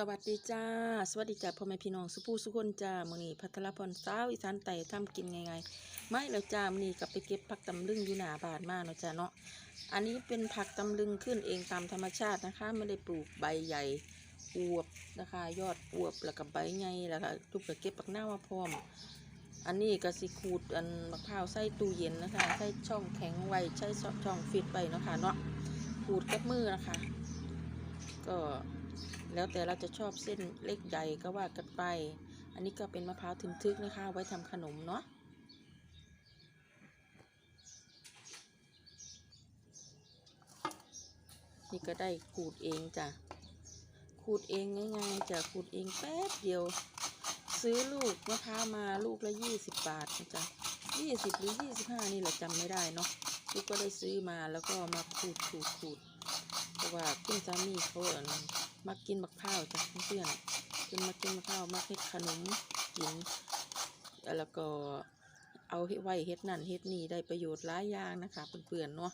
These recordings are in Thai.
สวัสดีจ้า สวัสดีจ้าพ่อแม่พี่น้องสุภูสุคนจ้ามือนี้พัทรพรสาวอีสานไต่ทำกินไง่ายๆไม่แล้วจ้ามือนี้กลับไปเก็บผักตำลึงอยู่หนาบานมากเนาะจ้าเนาะอันนี้เป็นผักตำลึงขึ้นเองตามธรรมชาตินะคะไม่ได้ปลูกใบใหญ่อวบนะคะ ยอดอวบแล้วก็ใบใหญ่แล้วก็ทุกก็เก็บผักหน้ามาพร้อม อันนี้ก็สิขูดอันมะพร้าวใส่ตู้เย็นนะคะใส่ช่องแข็งไว้ใช้ช่องฟิตไว้เนาะค่ะเนาะขูดกับมือนะคะ ก็ แล้วแต่เราจะชอบเส้นเล็กใหญ่ก็ว่ากันไป อันนี้ก็เป็นมะพร้าวทึมทึกนะคะ ไว้ทำขนมเนาะนี่ก็ได้ขูดเองจ้ะ ขูดเองง่ายๆจะขูดเองแป๊บเดียว ซื้อลูกมะพร้าวมาลูกละยี่สิบบาทนะจ๊ะยี่สิบหรือยี่สิบห้านี่แหละจำไม่ได้เนาะลูกก็ได้ซื้อมาแล้วก็มาขูดขูดขูดเพราะว่าคุณสามีเขาเออ มากินมะพร้าวจ้ะเพื่อนๆเป็นมากินมะพร้าวมาเฮ็ดขนมกินแล้วก็เอาเฮ็ดไว้เฮ็ดนั่นเฮ็ดนี่ได้ประโยชน์หลายอย่างนะคะเพื่อนๆเนาะ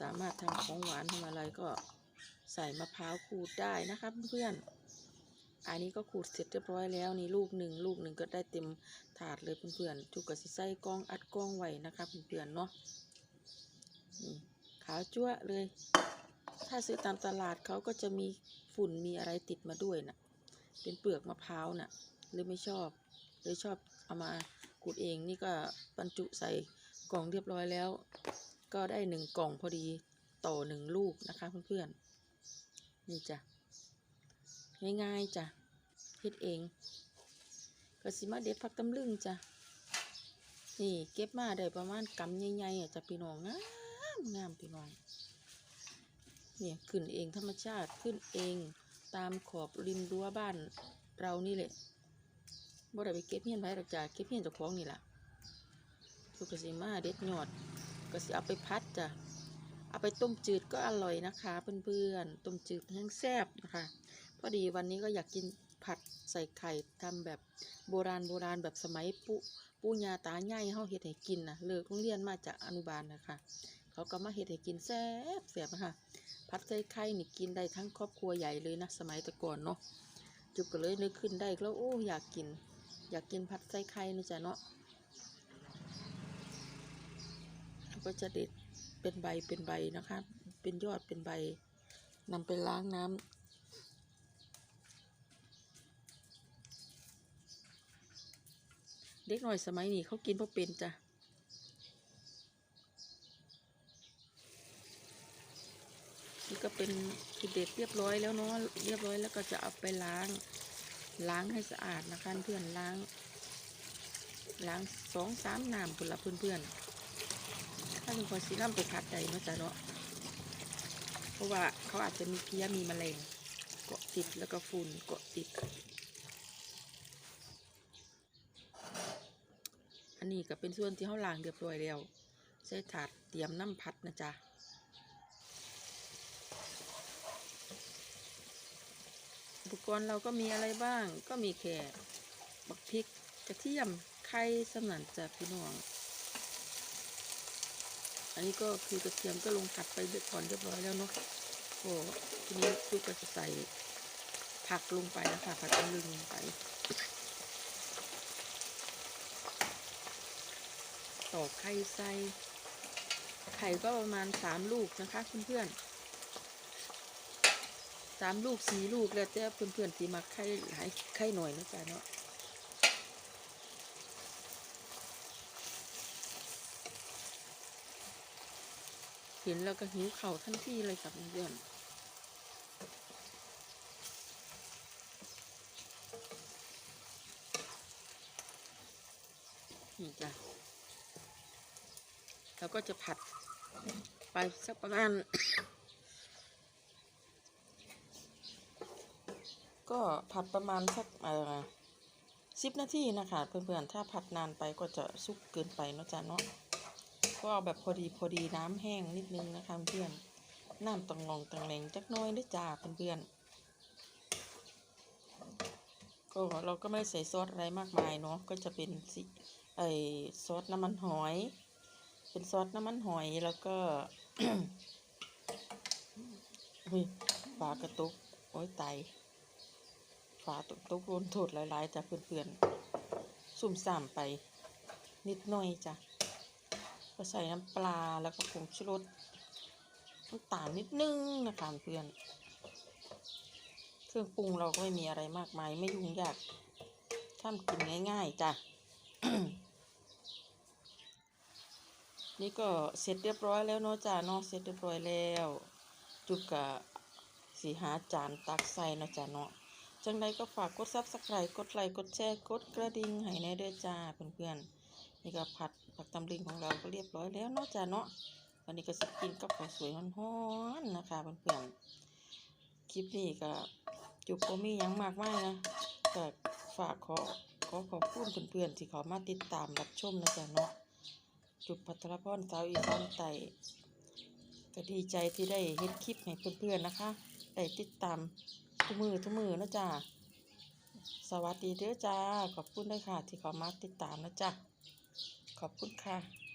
สามารถทำของหวานทำอะไรก็ใส่มะพร้าวขูดได้นะคะเพื่อนอันนี้ก็ขูดเสร็จเรียบร้อยแล้วนี่ลูกหนึ่งลูกหนึ่งก็ได้เต็มถาดเลยเพื่อนๆจุกกะสิใส่กล้องอัดกล้องไว้นะคะเพื่อนๆเนาะนี่ขาวจั่วเลย ถ้าซื้อตามตลาดเขาก็จะมีฝุ่นมีอะไรติดมาด้วยน่ะ เป็นเปลือกมะพร้าวน่ะหรือไม่ชอบหรือชอบเอามาขูดเองนี่ก็บรรจุใส่กล่องเรียบร้อยแล้ว ก็ได้หนึ่งกล่องพอดีต่อหนึ่งลูกนะคะเพื่อนๆนี่จ้ะง่ายๆจ้ะเฮ็ดเองก็สิมาเด็ดผักตำลึงจ้ะนี่เก็บมาได้ประมาณกำใหญ่ๆอะจ้ะพี่น้องงามงามพี่น้อง เนี่ยขึ้นเองธรรมชาติขึ้นเองตามขอบริมรั้วบ้านเรานี่แหละบ่ได้ไปเก็บเฮียนไว้หรอกจ้ะเก็บเฮียนเจ้าของนี่ล่ะสุกสิมาเด็ดยอดก็สิเอาไปพัดจ้ะเอาไปต้มจืดก็อร่อยนะคะเพื่อนๆต้มจืดแห้งแซ่บนะคะพอดีวันนี้ก็อยากกินผัดใส่ไข่ทำแบบโบราณโบราณแบบสมัยปุปู่ยาตายายเฮาเฮ็ดให้กินนะเลิกโรงเรียนมาจากอนุบาลนะคะ เขาก็มาเฮ็ดให้กินแซ่บแซ่บนะคะผัดใส่ไข่นี่กินได้ทั้งครอบครัวใหญ่เลยนะสมัยแต่ก่อนเนาะจุกก็เลยนึกขึ้นได้แล้วโอ้อยากกิน อยากกินผัดใส่ไข่นี่จ้ะเนาะแล้วก็จะเด็ดเป็นใบเป็นใบนะคะ เป็นยอดเป็นใบนำไปล้างน้ำเด็กหน่อยสมัยนี้เขากินเพราะเป็นจ้ะ นี่ก็เป็นคือเด็ดเรียบร้อยแล้วเนาะเรียบร้อยแล้วก็จะเอาไปล้าง ล้างให้สะอาดนะคะเพื่อนล้าง ล้างสองสามน้ำพุ่นละเพื่อนๆถ้าเป็นคนซีรั่มไปพัดใดเนาะจ๊ะเนาะเพราะว่าเขาอาจจะมีเพี้ยมีแมลงเกาะติดแล้วก็ฝุ่นเกาะติด อันนี้ก็เป็นส่วนที่เขาล้างเรียบร้อยแล้วใส่ถาดเตรียมน้ำพัดนะจ๊ะ อุปก รณ์เราก็มีอะไรบ้าง ก็มีแค่บักพริกกระเทียมไข่สำนันจากพี่น้อง อันนี้ก็คือกระเทียมก็ลงผัดไปเรียบก่อนเรียบร้อยแล้วเนาะโอ้ทีนี้ลูกก็จะใส่ผักลงไปนะคะผักตะลึงลงไป ตอกไข่ใส่ไข่ก็ประมาณสามลูกนะคะเพื่อนๆ สามลูกสี่ลูกแล้วแต่เพื่อนๆที่มาไข่หลายไข่หน่อยนะจ๊ะเนาะเห็นแล้วก็หิวเข่าวทันทีเลยครับเพื่อนนี่จ้ะแล้วก็จะผัดไปสักประมาณ ก็ผัดประมาณสักเอ่อสิบนาทีนะคะเพื่อนๆถ้าผัดนานไปก็จะสุกเกินไปเนาะจ๊ะเนาะก็เอาแบบพอดีพอดีน้ำแห้งนิดนึงนะคะเพื่อนน้ำตังงองตังแรงจักน้อยด้วยจ้าเพื่อนๆก็เราก็ไม่ใส่ซอสอะไรมากมายเนาะก็จะเป็นสิไอซอสน้ำมันหอย เป็นซอสน้ำมันหอยแล้วก็ปลากระตุกโอ้ยไตายฝาตกตกโดนโทษหลายๆจ้ะเพื่อนๆ สุ่มสามไป นิดหน่อยจ้ะก็ใส่น้ำปลาแล้วก็ผงชูรสน้ำตาลนิดนึงนะคะเพื่อน เครื่องปรุงเราก็ไม่มีอะไรมากมาย ไม่ยุ่งยากทำกินง่าย ๆจ้ะนี่ก็เสร็จเรียบร้อยแล้วเนาะจ้าเนาะเสร็จเรียบร้อยแล้ว จุกกะสีหาจานตักใส่เนาะจ้าเนาะ จังใดก็ฝากกดซับสไครต์กดไลค์กดแชร์กดกระดิ่งให้แน่เด้อจ้าเพื่อนๆนี่ก็ผัดผักตำลึงของเราก็เรียบร้อยแล้วเนาะจ้าเนาะวันนี้ก็จะกินกับข้าวสวยฮ้อนๆนะคะเพื่อนๆคลิปนี้ก็จุกก็มีหยังมากมายนะก็ฝากขอขอขอบคุณเพื่อนๆที่เขามาติดตามรับชมนะจ้าเนาะจุบพัทรพรสาวอีสานไตก็ดีใจที่ได้เห็นคลิปให้เพื่อนๆนะคะ ได้ติดตาม ทุกมือทุกมือนะจ๊ะสวัสดีเด้อจ้า ขอบคุณด้วยค่ะ ที่เขามาติดตามนะจ๊ะขอบคุณค่ะ